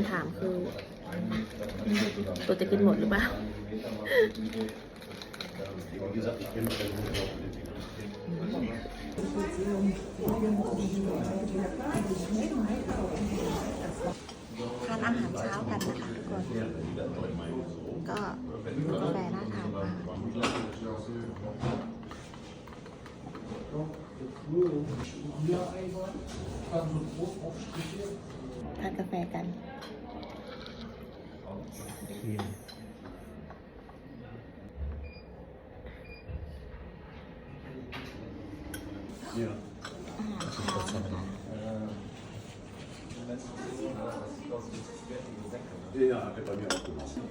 ำถามคือตัวจะกินหมดหรือเปล่าทานอาหารเช้ากันนะคะทุกคน ก็กาแฟน่าทานมาก กาแฟกัน Ja. อาหารเช้านะคะ derer der verneuerung zu machen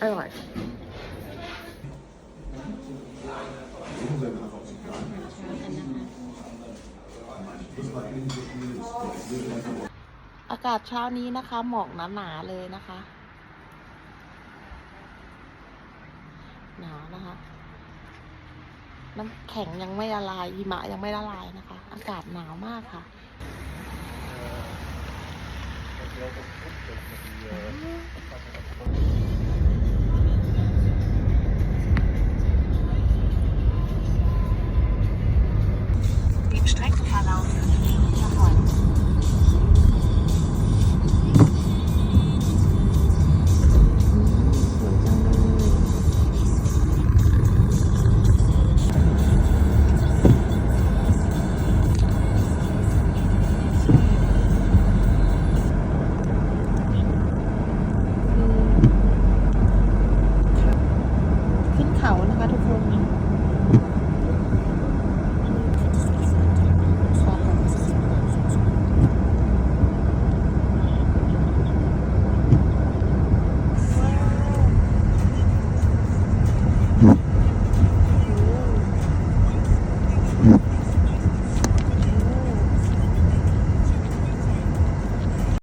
Alright. อากาศเช้านี้นะคะ หมอกหนาๆเลยนะคะ หนาวนะคะ น้ำแข็งยังไม่ละลายหิมะยังไม่ละลายนะคะ อากาศหนาวมากค่ะเ Strecke verlaufen.